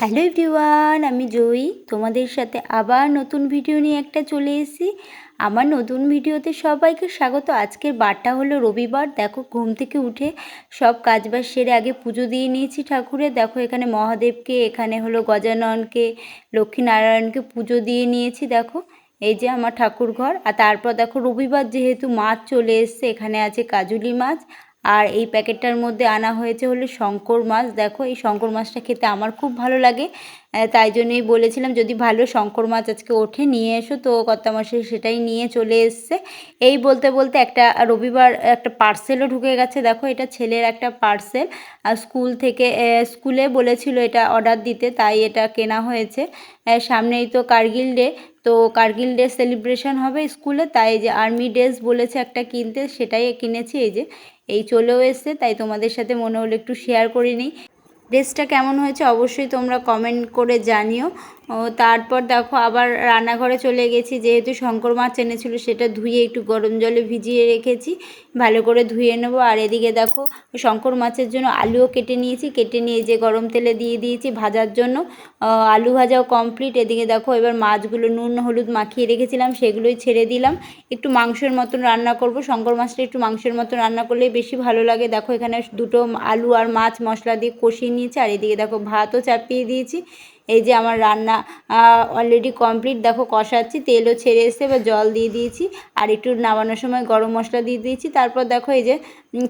Hello everyone, আমি জয়ী তোমাদের সাথে আবার নতুন ভিডিও নিয়ে একটা চলে এসেছি। আমার নতুন ভিডিওতে সবাইকে স্বাগত। আজকের বারটা হলো রবিবার। দেখো, ঘুম থেকে উঠে সব কাজবাজ সেরে আগে পুজো দিয়ে নিয়েছি ঠাকুরের দেখো, এখানে মহাদেবকে, এখানে হলো গজাননকে, লক্ষ্মীনারায়ণকে পুজো দিয়ে নিয়েছি, দেখো। এই যে আমার ঠাকুর ঘর আর তারপর দেখো, রবিবার যেহেতু মাছ চলে এসছে, এখানে আছে কাজুলি মাছ। আর এই প্যাকেটটার মধ্যে আনা হয়েছে হলো শঙ্কর মাছ। দেখো, এই শঙ্কর মাছটা খেতে আমার খুব ভালো লাগে। তাই জন্যই বলেছিলাম, যদি ভালো শঙ্কর মাছ আজকে ওঠে, নিয়ে এসো। তো কর্তা মাসে সেটাই নিয়ে চলে এসছে। এই বলতে বলতে একটা রবিবার একটা পার্সেলও ঢুকে গেছে। দেখো, এটা ছেলের একটা পার্সেল। আর স্কুল থেকে স্কুলে বলেছিল এটা অর্ডার দিতে, তাই এটা কেনা হয়েছে। সামনেই তো কার্গিল ডে, তো কার্গিল ডে সেলিব্রেশন হবে স্কুলে। তাই যে আর্মি ড্রেস বলেছে একটা কিনতে, সেটাই কিনেছি। এই যে এই চলেও এসছে তাই তোমাদের সাথে মনে হলো একটু শেয়ার করে নিই। ড্রেসটা কেমন হয়েছে অবশ্যই তোমরা কমেন্ট করে জানিও। তারপর দেখো আবার রান্নাঘরে চলে গেছি, যেহেতু শঙ্কর মাছ এনেছিল সেটা ধুয়ে একটু গরম জলে ভিজিয়ে রেখেছি, ভালো করে ধুয়ে নেব। আর এদিকে দেখো শঙ্কর মাছের জন্য আলুও কেটে নিয়েছি, কেটে নিয়ে যে গরম তেলে দিয়ে দিয়েছি ভাজার জন্য। আলু ভাজাও কমপ্লিট এদিকে দেখো এবার মাছগুলো নুন, হলুদ মাখিয়ে রেখেছিলাম, সেগুলোই ছেড়ে দিলাম। একটু মাংসের মতন রান্না করব, শঙ্কর মাছটা একটু মাংসের মতন রান্না করলে বেশি ভালো লাগে। দেখো এখানে দুটো আলু আর মাছ মশলা দিয়ে কষিয়ে নিয়েছি, আর এদিকে দেখো ভাতও চাপিয়ে দিয়েছি। এই যে আমার রান্না অলরেডি কমপ্লিট দেখো কষাচ্ছি, তেলও ছেড়ে এসছে বা জল দিয়ে দিয়েছি, আর একটু নামানোর সময় গরম মশলা দিয়ে দিয়েছি। তারপর দেখো এই যে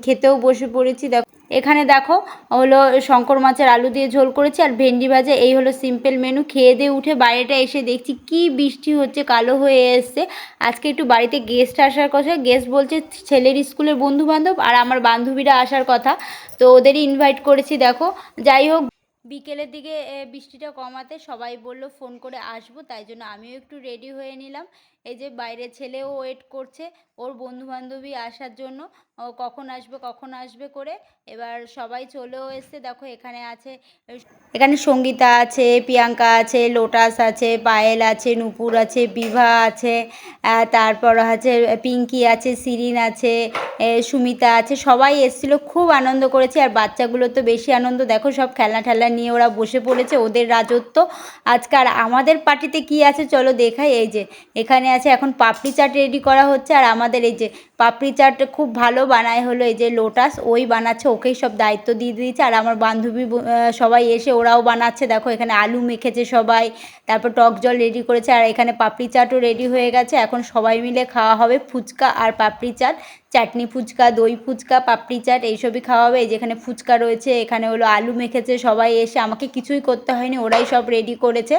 খেতেও বসে পড়েছি, দেখো এখানে দেখো হলো শঙ্কর মাছের আলু দিয়ে ঝোল করেছি আর ভেন্ডি ভাজা, এই হলো সিম্পল মেনু খেয়ে দিয়ে উঠে বাইরেটা এসে দেখছি কি বৃষ্টি হচ্ছে, কালো হয়ে এসছে। আজকে একটু বাড়িতে গেস্ট আসার কথা। গেস্ট বলছে ছেলের স্কুলের বন্ধু বান্ধব আর আমার বান্ধবীরা আসার কথা। তো ওদেরই ইনভাইট করেছি, দেখো। যাই হোক, বিকেলের দিকে বৃষ্টিটা কমাতে সবাই বলল ফোন করে আসব, তাই জন্য আমিও একটু রেডি হয়ে নিলাম। এই যে বাইরে ছেলেও ওয়েট করছে, ওর বন্ধু বান্ধবী আসার জন্য, ও কখন আসবে কখন আসবে করে, এবার সবাই চলেও এসছে, দেখো এখানে আছে, এখানে সঙ্গীতা আছে, প্রিয়াঙ্কা আছে, লোটাস আছে, পায়েল আছে, নুপুর আছে, বিভা আছে তারপর আছে, পিঙ্কি আছে সিরিন আছে সুমিতা আছে, সবাই এসেছিল, খুব আনন্দ করেছে, আর বাচ্চাগুলো তো বেশি আনন্দ, দেখো সব খেলনা ঠেলনা নিয়ে ওরা বসে পড়েছে, ওদের রাজত্ব, আজকে আর আমাদের পার্টিতে কি আছে, চলো দেখাই, এই যে, এখানে আছে, এখন পাপড়ি চাট রেডি করা হচ্ছে। আর আমাদের এই যে পাপড়ি চাট খুব ভালো বানায় হলো, এই যে লোটাস ওই বানাচ্ছে, ওকেই সব দায়িত্ব দিয়ে দিয়েছে। আর আমার বান্ধবী সবাই এসে ওরাও বানাচ্ছে। দেখো, এখানে আলু মেখেছে সবাই, তারপর টক জল রেডি করেছে। আর এখানে পাপড়ি চাটও রেডি হয়ে গেছে। এখন সবাই মিলে খাওয়া হবে ফুচকা আর পাপড়ি চাট। চাটনি ফুচকা, দই ফুচকা, পাপড়ি চাট এইসবই খাওয়া হবে এই যেখানে ফুচকা রয়েছে, এখানে হলো আলু মেখেছে, সবাই এসে আমাকে কিছুই করতে হয়নি, ওরাই সব রেডি করেছে।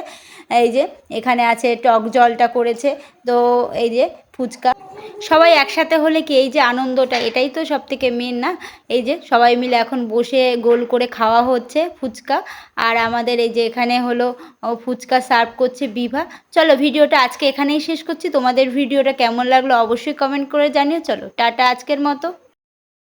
এই যে, এখানে আছে টক জলটা করেছে। তো এই যে, ফুচকা। সবাই একসাথে হলে কি এই যে আনন্দটা, এটাই তো সব থেকে মেন না? এই যে, সবাই মিলে এখন বসে গোল করে খাওয়া হচ্ছে ফুচকা। আর আমাদের এই যে, এখানে হলো ফুচকা সার্ভ করছে বিভা। চলো, ভিডিওটা আজকে এখানেই শেষ করছি। তোমাদের ভিডিওটা কেমন লাগল অবশ্যই কমেন্ট করে জানিও। চলো টাটা আজকের মতো।